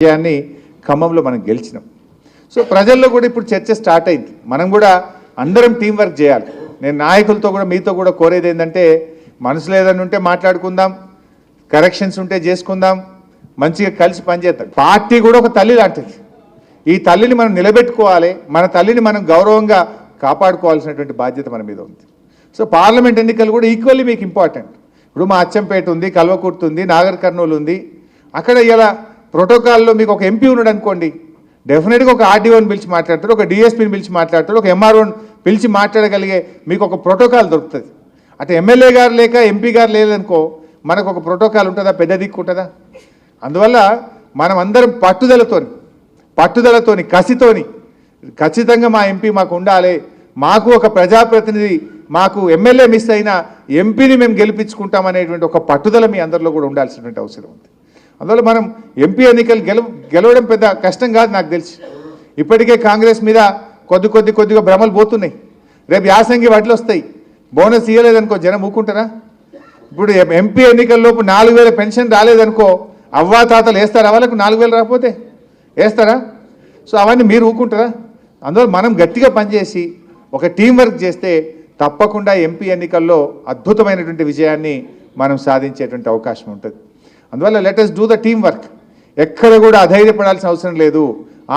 విజయాన్ని ఖమ్మంలో మనం గెలిచినాం. సో ప్రజల్లో కూడా ఇప్పుడు చర్చ స్టార్ట్ అయింది. మనం కూడా అందరం టీం వర్క్ చేయాలి. నేను నాయకులతో కూడా మీతో కూడా కోరేది ఏంటంటే మనసులో ఏదైనా ఉంటే మాట్లాడుకుందాం కరెక్షన్స్ ఉంటే చేసుకుందాం మంచిగా కలిసి పనిచేస్తాం పార్టీ కూడా ఒక తల్లి లాంటిది. ఈ తల్లిని మనం నిలబెట్టుకోవాలి మన తల్లిని మనం గౌరవంగా కాపాడుకోవాల్సినటువంటి బాధ్యత మన మీద ఉంది. సో పార్లమెంట్ ఎన్నికలు కూడా ఈక్వల్లీ మీకు ఇంపార్టెంట్ ఇప్పుడు మా అచ్చంపేట ఉంది కల్వకుర్తి ఉంది నాగర్ కర్నూలు ఉంది. అక్కడ ఇలా ప్రోటోకాల్లో మీకు ఒక ఎంపీ ఉన్నాడు అనుకోండి డెఫినెట్గా ఒక ఆర్డీఓని పిలిచి మాట్లాడతాడు ఒక డిఎస్పీని పిలిచి మాట్లాడతాడు ఒక ఎంఆర్ఓని పిలిచి మాట్లాడగలిగే మీకు ఒక ప్రోటోకాల్ దొరుకుతుంది. అటు ఎమ్మెల్యే గారు లేక ఎంపీ గారు లేదనుకో మనకు ఒక ప్రోటోకాల్ ఉంటుందా? పెద్ద దిక్కు ఉంటుందా? అందువల్ల మనం అందరం పట్టుదలతోని పట్టుదలతోని కసితోని ఖచ్చితంగా మా ఎంపీ మాకు ఉండాలి. మాకు ఒక ప్రజాప్రతినిధి మాకు ఎమ్మెల్యే మిస్ అయినా ఎంపీని మేము గెలిపించుకుంటాం అనేటువంటి ఒక పట్టుదల మీ అందరిలో కూడా ఉండాల్సినటువంటి అవసరం ఉంది. అందువల్ల మనం ఎంపీ ఎన్నికలు గెల గెలవడం పెద్ద కష్టం కాదు నాకు తెలిసి. ఇప్పటికే కాంగ్రెస్ మీద కొద్ది కొద్ది కొద్దిగా భ్రమలు పోతున్నాయి. రేపు యాసంగి వడ్లు వస్తాయి. బోనస్ ఇవ్వలేదనుకో జనం ఊకుంటారా? ఇప్పుడు ఎంపీ ఎన్నికల్లోపు నాలుగు వేల పెన్షన్ రాలేదనుకో అవ్వా తాతలు వేస్తారా? వాళ్ళకు నాలుగు వేలు రాకపోతే వేస్తారా? సో అవన్నీ మీరు ఊకుంటారా? అందువల్ల మనం గట్టిగా పనిచేసి ఒక టీం వర్క్ చేస్తే తప్పకుండా ఎంపీ ఎన్నికల్లో అద్భుతమైనటువంటి విజయాన్ని మనం సాధించేటువంటి అవకాశం ఉంటుంది. అందువల్ల let's do the team work ఎక్కడ కూడా అధైర్యపడాల్సిన అవసరం లేదు.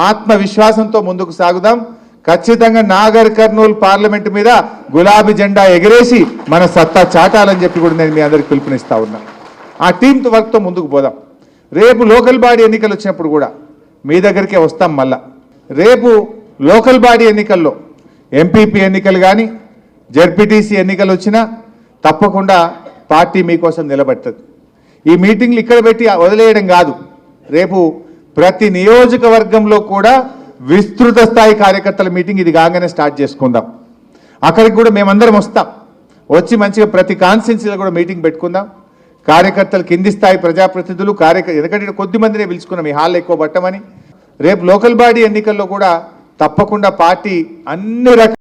ఆత్మవిశ్వాసంతో ముందుకు సాగుదాం. ఖచ్చితంగా నాగర్ కర్నూలు పార్లమెంట్ మీద గులాబీ జెండా ఎగరేసి మన సత్తా చాటాలని చెప్పి కూడా నేను మీ అందరికి పిలుపునిస్తా ఉన్నా. ఆ టీం వర్క్తో ముందుకు పోదాం. రేపు లోకల్ బాడీ ఎన్నికలు వచ్చినప్పుడు కూడా మీ దగ్గరికే వస్తాం మళ్ళా. రేపు లోకల్ బాడీ ఎన్నికల్లో ఎంపీపీ ఎన్నికలు కానీ జడ్పీటీసీ ఎన్నికలు వచ్చినా తప్పకుండా పార్టీ మీకోసం నిలబడుతుంది. ఈ మీటింగ్లు ఇక్కడ పెట్టి వదిలేయడం కాదు. రేపు ప్రతి నియోజకవర్గంలో కూడా విస్తృత స్థాయి కార్యకర్తల మీటింగ్ ఇది కాగానే స్టార్ట్ చేసుకుందాం. అక్కడికి కూడా మేమందరం వస్తాం. వచ్చి మంచిగా ప్రతి కాన్స్టిట్యున్సీలో కూడా మీటింగ్ పెట్టుకుందాం. కార్యకర్తలు కింది స్థాయి ప్రజాప్రతినిధులు కార్యకర్త ఎందుకంటే కొద్ది మందినే పిలుచుకున్నాం ఈ హాల్ ఎక్కువ పట్టమని. రేపు లోకల్ బాడీ ఎన్నికల్లో కూడా తప్పకుండా పార్టీ అన్ని రకాల